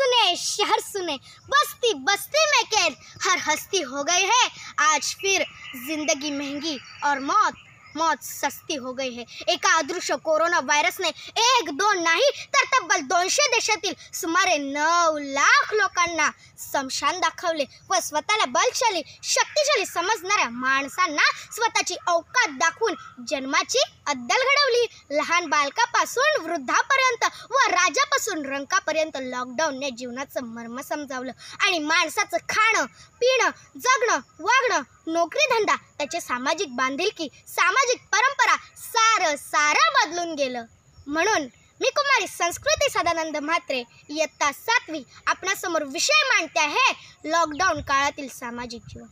सुने, शहर सुने। बस्ती बस्ती में कैद। हर हस्ती हो गई है। आज फिर ज़िंदगी महँगी और मौत मौत सस्ती हो गई है। एक अदृश्य कोरोना वायरस ने एक, दो नहीं, तर तब्बल दोनशे देशातील सुमारे नौ लाख लोकांना समशान दाखवले व स्वतःला बलशाली शक्तिशाली समजणाऱ्या माणसांना स्वतःची अवकात दाखवून जन्माची अद्दल घडवली. लहान बालकापासून वृद्धापर्यंत व राजापासून रंकापर्यंत लॉकडाऊनने जीवनाचं मर्म समजावलं आणि माणसाचं खाणं पिणं जगणं वागणं नोकरी धंदा त्याचे सामाजिक बांधिलकी सामाजिक परंपरा सारं सारं बदलून गेलं. म्हणून मी कुमारी संस्कृती सदानंद म्हात्रे इयत्ता सातवी आपणासमोर विषय मांडते आहे लॉकडाऊन काळातील सामाजिक जीवन.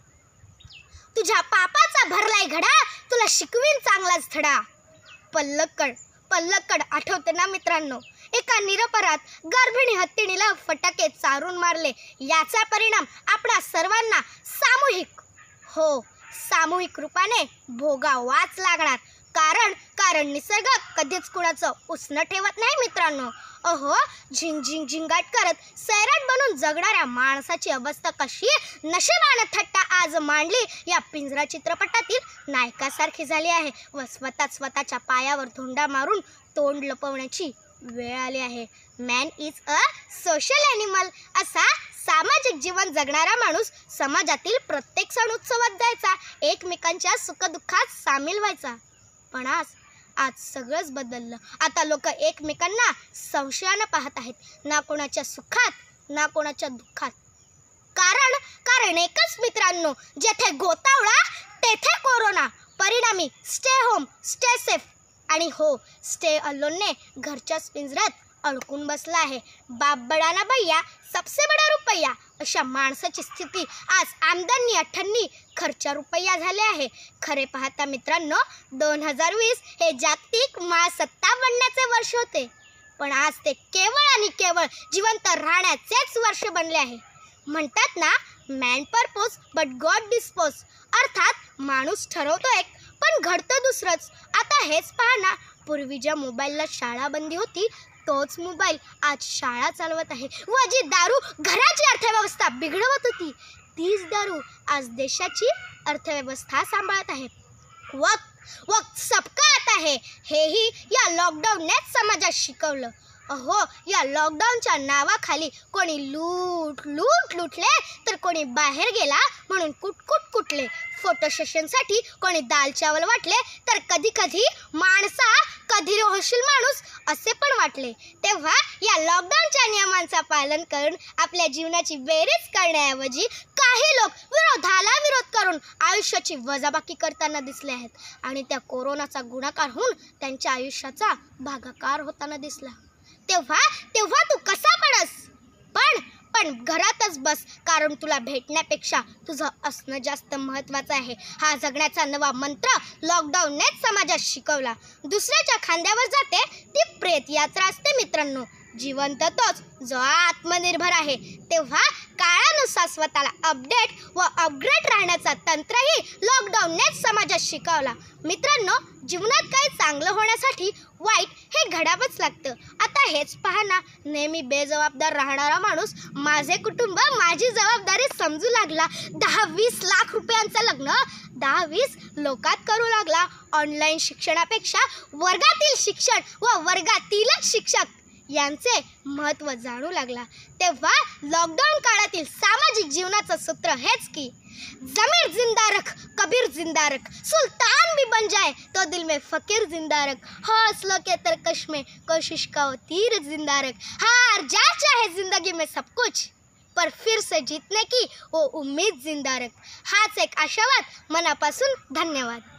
तुझ्या पापाचा भरलाय घडा तुला शिकवीन चांगलाच धडा. पल्लक्कड पल्लक्कड आठवते ना मित्रांनो? एका निरपराध गर्भिणी हत्तीणीला फटाके चारून मारले. याचा परिणाम आपणा सर्वांना सामूहिक हो सामूहिक रूपाने भोगावाच लागणार. कारण कारण निसर्ग कधीच कुणाचं उसणं ठेवत नाही मित्रांनो. अहो झिंग झिंग झिंगाट करत सैराट बनून जगणाऱ्या माणसाची अवस्था कशी? नशिबानं थट्टा आज मांडली. या पिंजरा चित्रपटातील नायकासारखी झाली आहे. व स्वतः स्वतःच्या पायावर धोंडा मारून तोंड लपवण्याची वेळ आली आहे. Man is a social animal असा सामाजिक जीवन जगणारा माणूस समाजातील प्रत्येक सण उत्सवात जायचा. एकमेकांच्या सुखदुःखात सामील व्हायचा. पण आज आज सगळंच बदललं. आता लोक एकमेकांना संशयानं पाहत आहेत. ना कोणाच्या सुखात ना कोणाच्या दुःखात. कारण कारण एकच मित्रांनो जेथे गोतावळा तेथे कोरोना. परिणामी स्टे होम स्टे सेफ आणि हो स्टे अलोनने घरच्याच पिंजऱ्यात अडकून बसला आहे. बाप बडाना भैया सबसे बडा रुपया. अशा माणसाची स्थिती आज आमदनी अठ्ठन्नी खर्चा रुपया झाले आहे. खरे पाहता मित्रांनो दोन हजार वीस हे जागतिक महासत्ता बनण्याचे वर्ष होते. पण आज ते केवळ आणि केवळ जिवंत राहण्याचेच वर्ष बनले आहे. म्हणतात ना man purpose but God dispose अर्थात माणूस ठरवतो एक पण घडतं दुसरंच. आता हेच पाहा ना पूर्वी ज्या मोबाईलला शाळा बंदी होती तोच मोबाईल आज शाळा चालवत आहे. व जी दारू घराची अर्थव्यवस्था बिघडवत होती. तीच दारू आज देशाची अर्थव्यवस्था सांभाळत आहे. वक्त वक्त सबका आता है हेही या लॉकडाऊननेच समाजात शिकवलं. अहो या लॉकडाऊनच्या नावाखाली कोणी लूट लूट लुटले तर कोणी बाहेर गेला म्हणून कुटकुट कुटले. फोटो सेशनसाठी कोणी दाल चावल वाटले तर कधी कधी माणसा कधी रोहशील माणूस असे पण वाटले. तेव्हा या लॉकडाऊनच्या नियमांचा पालन करून आपल्या जीवनाची बेरीज करण्याऐवजी काही लोक विरोधाला विरोध करून आयुष्याची वजाबाकी करताना दिसले आहेत. आणि त्या कोरोनाचा गुणाकार होऊन त्यांच्या आयुष्याचा भागाकार होताना दिसला. तेव्हा तेव्हा तू कसा पडस? पण पण घरातच बस कारण तुला भेटण्यापेक्षा तुझं असणं जास्त महत्त्वाचं आहे. हा जगण्याचा नवा मंत्र लॉकडाऊननेच समाजात शिकवला. दुसऱ्याच्या खांद्यावर जाते ती प्रेत यात्रा असते मित्रांनो. जिवंत तोच जो आत्मनिर्भर आहे. तेव्हा काळानुसार स्वतःला अपडेट व अपग्रेड राहण्याचा तंत्रही लॉकडाऊननेच समाजात शिकवला. मित्रांनो जीवनात काही चांगलं होण्यासाठी वाईट हे घडावंच लागतं. हेच पहा ना नेहमी बेजबाबदार राहणारा माणूस माझे कुटुंब माझी जबाबदारी समजू लागला. दहा वीस लाख रुपयांचं लग्न दहा वीस लोकात करू लागला. ऑनलाईन शिक्षणापेक्षा वर्गातील शिक्षण व वर्गातीलच शिक्षक यांचे महत्त्व जाणू लागला. तेव्हा लॉकडाऊन काळातील सामाजिक जीवनाचं सूत्र हेच की जमीर जिंदा रख कबीर जिंदा रख सुल्तान भी बन जाए तो दिल में फकीर जिंदा रख हौसलों के तरकश में कोशिश का वो तीर जिंदा रख हार जा चाहे जिंदगी में सब कुछ पर फिर से जीतने की वो उम्मीद जिंदा रख हाच एक आशावाद मनापासून धन्यवाद।